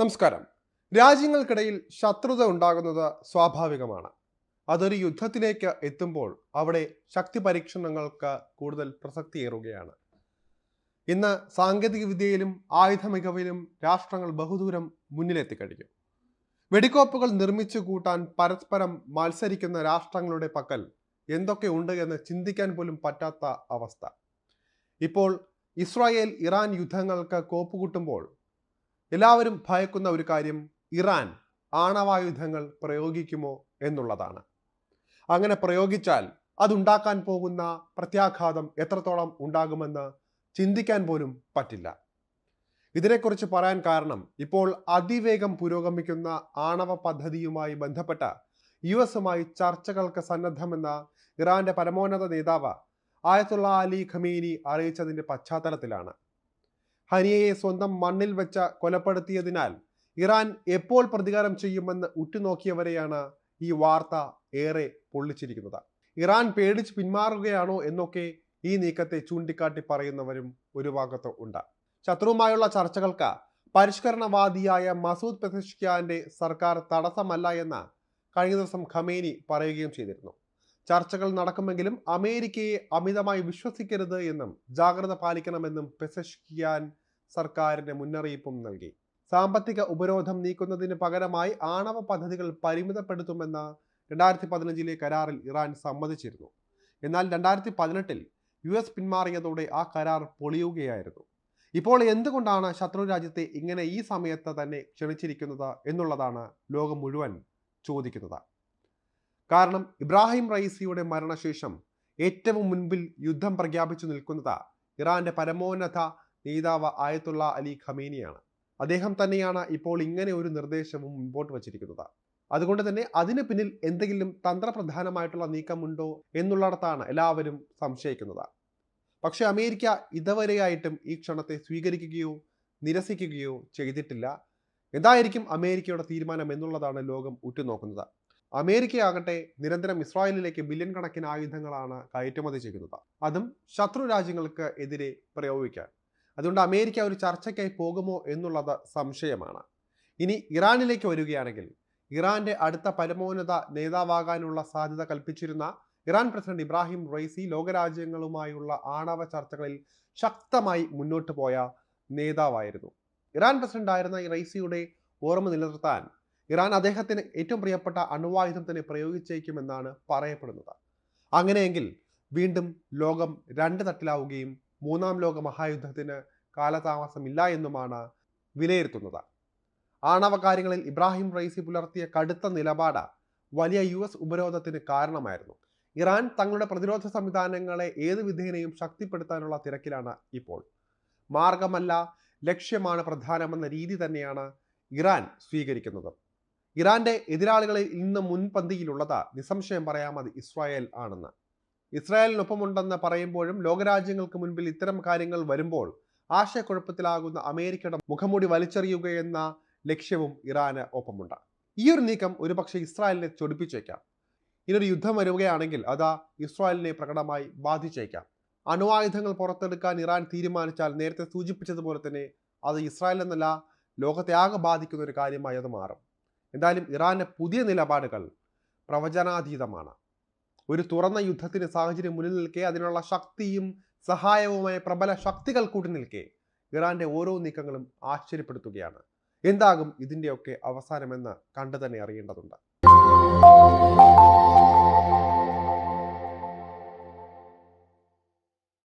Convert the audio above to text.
നമസ്കാരം. രാജ്യങ്ങൾക്കിടയിൽ ശത്രുത ഉണ്ടാകുന്നത് സ്വാഭാവികമാണ്. അതൊരു യുദ്ധത്തിലേക്ക് എത്തുമ്പോൾ അവിടെ ശക്തി പരീക്ഷണങ്ങൾക്ക് കൂടുതൽ പ്രസക്തിയേറുകയാണ് ഇന്ന് സാങ്കേതിക വിദ്യയിലും ആയുധ മികവിലും രാഷ്ട്രങ്ങൾ ബഹുദൂരം മുന്നിലെത്തിക്കഴിഞ്ഞു വെടിക്കോപ്പുകൾ നിർമ്മിച്ചു കൂട്ടാൻ പരസ്പരം മത്സരിക്കുന്ന രാഷ്ട്രങ്ങളുടെ പക്കൽ എന്തൊക്കെ ഉണ്ട് എന്ന് ചിന്തിക്കാൻ പോലും പറ്റാത്ത അവസ്ഥ. ഇപ്പോൾ ഇസ്രായേൽ ഇറാൻ യുദ്ധങ്ങൾക്ക് കോപ്പുകൂട്ടുമ്പോൾ എല്ലാവരും ഭയക്കുന്ന ഒരു കാര്യം ഇറാൻ ആണവായുധങ്ങൾ പ്രയോഗിക്കുമോ എന്നുള്ളതാണ്. അങ്ങനെ പ്രയോഗിച്ചാൽ അതുണ്ടാക്കാൻ പോകുന്ന പ്രത്യാഘാതം എത്രത്തോളം ഉണ്ടാകുമെന്ന് ചിന്തിക്കാൻ പോലും പറ്റില്ല. ഇതിനെക്കുറിച്ച് പറയാൻ കാരണം ഇപ്പോൾ അതിവേഗം പുരോഗമിക്കുന്ന ആണവ പദ്ധതിയുമായി ബന്ധപ്പെട്ട യു എസുമായി ചർച്ചകൾക്ക് സന്നദ്ധമെന്ന ഇറാന്റെ പരമോന്നത നേതാവ് ആയത്തുള്ള അലി ഖമീനി അറിയിച്ചതിന്റെ പശ്ചാത്തലത്തിലാണ്. ഹനിയയെ സ്വന്തം മണ്ണിൽ വെച്ച കൊലപ്പെടുത്തിയതിനാൽ ഇറാൻ എപ്പോൾ പ്രതികാരം ചെയ്യുമെന്ന് ഉറ്റുനോക്കിയവരെയാണ് ഈ വാർത്ത ഏറെ പൊള്ളിച്ചിരിക്കുന്നത്. ഇറാൻ പേടിച്ച് പിന്മാറുകയാണോ എന്നൊക്കെ ഈ നീക്കത്തെ ചൂണ്ടിക്കാട്ടി പറയുന്നവരും ഒരു ഭാഗത്ത് ഉണ്ട്. ശത്രുവുമായുള്ള ചർച്ചകൾക്ക് പരിഷ്കരണവാദിയായ മസൂദ് പെസഷ്കിയാന്റെ സർക്കാർ തടസ്സമല്ല എന്ന് കഴിഞ്ഞ ദിവസം ഖമേനി പറയുകയും ചെയ്തിരുന്നു. ചർച്ചകൾ നടക്കുമെങ്കിലും അമേരിക്കയെ അമിതമായി വിശ്വസിക്കരുത് എന്നും ജാഗ്രത പാലിക്കണമെന്നും പെസഷ്കിയാൻ സർക്കാരിന് മുന്നറിയിപ്പും നൽകി. സാമ്പത്തിക ഉപരോധം നീക്കുന്നതിന് പകരമായി ആണവ പദ്ധതികൾ പരിമിതപ്പെടുത്തുമെന്ന രണ്ടായിരത്തി പതിനഞ്ചിലെ കരാറിൽ ഇറാൻ സമ്മതിച്ചിരുന്നു. എന്നാൽ രണ്ടായിരത്തി പതിനെട്ടിൽ യു എസ് പിന്മാറിയതോടെ ആ കരാർ പൊളിയുകയായിരുന്നു. ഇപ്പോൾ എന്തുകൊണ്ടാണ് ശത്രു രാജ്യത്തെ ഇങ്ങനെ ഈ സമയത്ത് തന്നെ ക്ഷണിച്ചിരിക്കുന്നത് എന്നുള്ളതാണ് ലോകം മുഴുവൻ ചോദിക്കുന്നത്. കാരണം ഇബ്രാഹിം റൈസിയുടെ മരണശേഷം ഏറ്റവും മുൻപിൽ യുദ്ധം പ്രഖ്യാപിച്ചു നിൽക്കുന്നത് ഇറാന്റെ പരമോന്നത നേതാവ് ആയത്തുള്ള അലി ഖമീനിയാണ്. അദ്ദേഹം തന്നെയാണ് ഇപ്പോൾ ഇങ്ങനെ ഒരു നിർദ്ദേശവും മുൻപോട്ട് വച്ചിരിക്കുന്നത്. അതുകൊണ്ട് തന്നെ അതിന് പിന്നിൽ എന്തെങ്കിലും തന്ത്രപ്രധാനമായിട്ടുള്ള നീക്കമുണ്ടോ എന്നുള്ളിടത്താണ് എല്ലാവരും സംശയിക്കുന്നത്. പക്ഷെ അമേരിക്ക ഇതുവരെയായിട്ടും ഈ ക്ഷണത്തെ സ്വീകരിക്കുകയോ നിരസിക്കുകയോ ചെയ്തിട്ടില്ല. എന്തായിരിക്കും അമേരിക്കയുടെ തീരുമാനം എന്നുള്ളതാണ് ലോകം ഉറ്റുനോക്കുന്നത്. അമേരിക്കയാകട്ടെ നിരന്തരം ഇസ്രായേലിലേക്ക് ബില്യൺ കണക്കിന് ആയുധങ്ങളാണ് കയറ്റുമതി ചെയ്യുന്നത്. അതും ശത്രു രാജ്യങ്ങൾക്ക് എതിരെ പ്രയോഗിക്കാൻ. അതുകൊണ്ട് അമേരിക്ക ഒരു ചർച്ചയ്ക്കായി പോകുമോ എന്നുള്ളത് സംശയമാണ്. ഇനി ഇറാനിലേക്ക് വരികയാണെങ്കിൽ ഇറാന്റെ അടുത്ത പരമോന്നത നേതാവാകാനുള്ള സാധ്യത കൽപ്പിച്ചിരുന്ന ഇറാൻ പ്രസിഡന്റ് ഇബ്രാഹിം റൈസി ലോകരാജ്യങ്ങളുമായുള്ള ആണവ ചർച്ചകളിൽ ശക്തമായി മുന്നോട്ട് പോയ നേതാവായിരുന്നു. ഇറാൻ പ്രസിഡന്റ് ആയിരുന്ന റൈസിയുടെ ഓർമ്മ നിലനിർത്താൻ ഇറാൻ അദ്ദേഹത്തിന് ഏറ്റവും പ്രിയപ്പെട്ട അണുവായുധം തന്നെ പ്രയോഗിച്ചേക്കുമെന്നാണ് പറയപ്പെടുന്നത്. അങ്ങനെയെങ്കിൽ വീണ്ടും ലോകം രണ്ട് തട്ടിലാവുകയും മൂന്നാം ലോക മഹായുദ്ധത്തിന് കാലതാമസമില്ല എന്നുമാണ് വിലയിരുത്തുന്നത്. ആണവ കാര്യങ്ങളിൽ ഇബ്രാഹിം റൈസി പുലർത്തിയ കടുത്ത നിലപാട് വലിയ യു എസ് ഉപരോധത്തിന് കാരണമായിരുന്നു. ഇറാൻ തങ്ങളുടെ പ്രതിരോധ സംവിധാനങ്ങളെ ഏത് വിധേനയും ശക്തിപ്പെടുത്താനുള്ള തിരക്കിലാണ് ഇപ്പോൾ. മാർഗമല്ല ലക്ഷ്യമാണ് പ്രധാനമെന്ന രീതി തന്നെയാണ് ഇറാൻ സ്വീകരിക്കുന്നത്. ഇറാന്റെ എതിരാളികളിൽ ഇന്ന് മുൻപന്തിയിലുള്ളത് നിസ്സംശയം പറയാമത് ഇസ്രായേൽ ആണെന്ന്. ഇസ്രായേലിനൊപ്പമുണ്ടെന്ന് പറയുമ്പോഴും ലോകരാജ്യങ്ങൾക്ക് മുൻപിൽ ഇത്തരം കാര്യങ്ങൾ വരുമ്പോൾ ആശയക്കുഴപ്പത്തിലാകുന്ന അമേരിക്കയുടെ മുഖംമൂടി വലിച്ചെറിയുകയെന്ന ലക്ഷ്യവും ഇറാന് ഒപ്പമുണ്ട്. ഈ ഒരു നീക്കം ഒരുപക്ഷെ ഇസ്രായേലിനെ ചൊടിപ്പിച്ചേക്കാം. ഇനൊരു യുദ്ധം വരികയാണെങ്കിൽ അതാ ഇസ്രായേലിനെ പ്രകടമായി ബാധിച്ചേക്കാം. അണുവായുധങ്ങൾ പുറത്തെടുക്കാൻ ഇറാൻ തീരുമാനിച്ചാൽ നേരത്തെ സൂചിപ്പിച്ചതുപോലെ തന്നെ അത് ഇസ്രായേൽ എന്നല്ല ലോകത്തെ ആകെ ബാധിക്കുന്ന ഒരു കാര്യമായി അത് മാറും. എന്തായാലും ഇറാന്റെ പുതിയ നിലപാടുകൾ പ്രവചനാതീതമാണ്. ഒരു തുറന്ന യുദ്ധത്തിന് സാഹചര്യം മുന്നിൽ നിൽക്കെ അതിനുള്ള ശക്തിയും സഹായവുമായ പ്രബല ശക്തികൾ കൂട്ടി നിൽക്കെ. ഇറാന്റെ ഓരോ നീക്കങ്ങളും ആശ്ചര്യപ്പെടുത്തുകയാണ്. എന്താകും ഇതിന്റെയൊക്കെ അവസാനമെന്ന് കണ്ടു തന്നെ അറിയേണ്ടതുണ്ട്.